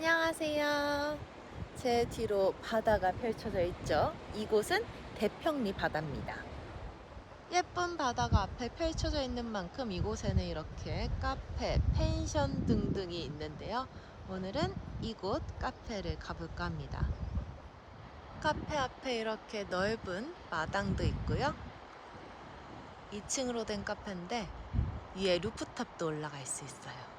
안녕하세요. 제 뒤로 바다가 펼쳐져 있죠. 이곳은 대평리 바다입니다. 예쁜 바다가 앞에 펼쳐져 있는 만큼 이곳에는 이렇게 카페, 펜션 등등이 있는데요. 오늘은 이곳 카페를 가볼까 합니다. 카페 앞에 이렇게 넓은 마당도 있고요. 2층으로 된 카페인데 위에 루프탑도 올라갈 수 있어요.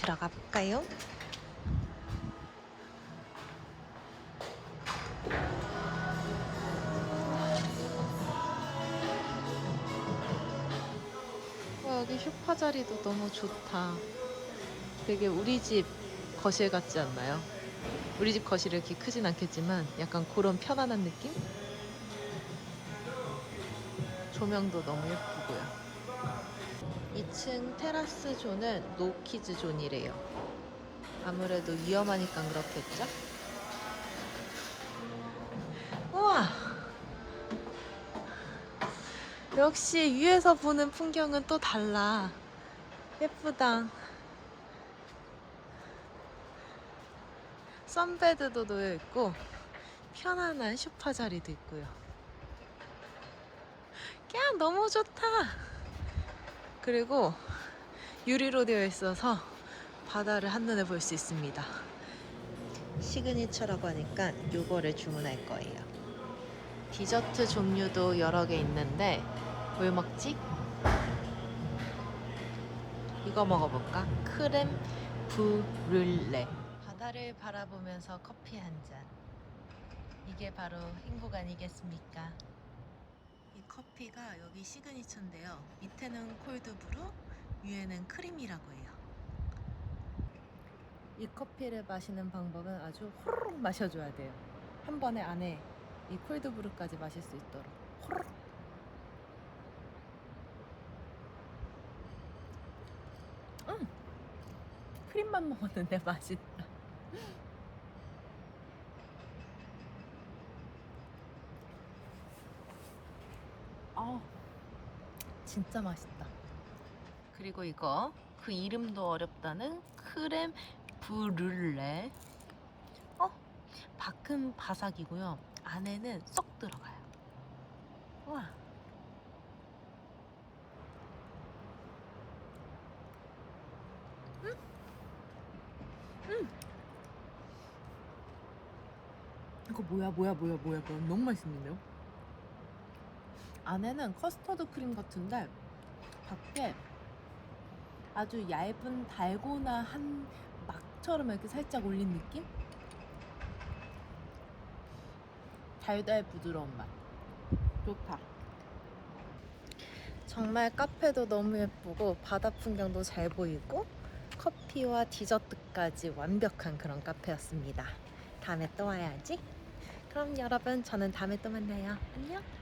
자, 들어가 볼까요? 와, 여기 쇼파 자리도 너무 좋다. 되게 우리 집 거실 같지 않나요? 우리 집 거실이 이렇게 크진 않겠지만 약간 그런 편안한 느낌? 조명도 너무 예쁘고요. 2층 테라스 존은 노키즈 존이래요. 아무래도 위험하니까 그렇겠죠? 우와! 역시 위에서 보는 풍경은 또 달라. 예쁘다. 선베드도 놓여 있고 편안한 소파 자리도 있고요. 야 너무 좋다. 그리고 유리로 되어 있어서 바다를 한눈에 볼 수 있습니다. 시그니처라고 하니까 요거를 주문할 거예요. 디저트 종류도 여러 개 있는데 뭘 먹지? 이거 먹어볼까? 크렘 브룰레. 바다를 바라보면서 커피 한 잔. 이게 바로 행복 아니겠습니까? 이 커피가 여기 시그니처인데요. 밑에는 콜드브루, 위에는 크림이라고 해요. 이 커피를 마시는 방법은 아주 호로록 마셔줘야 돼요. 한 번에 안에 이 콜드브루까지 마실 수 있도록 호로록. 음, 크림만 먹었는데 맛있다. 아, 진짜 맛있다. 그리고 이거 그 이름도 어렵다는 크렘 브룰레. 어, 밖은 바삭이고요. 안에는 쏙 들어가요. 와. 음. 음. 이거 뭐야 뭐야 뭐야 뭐야 뭐야 너무 맛있는데요? 안에는 커스터드 크림 같은데 밖에 아주 얇은 달고나 한 막처럼 이렇게 살짝 올린 느낌? 달달 부드러운 맛. 좋다. 정말 카페도 너무 예쁘고 바다 풍경도 잘 보이고 커피와 디저트까지 완벽한 그런 카페였습니다. 다음에 또 와야지. 그럼 여러분 저는 다음에 또 만나요. 안녕.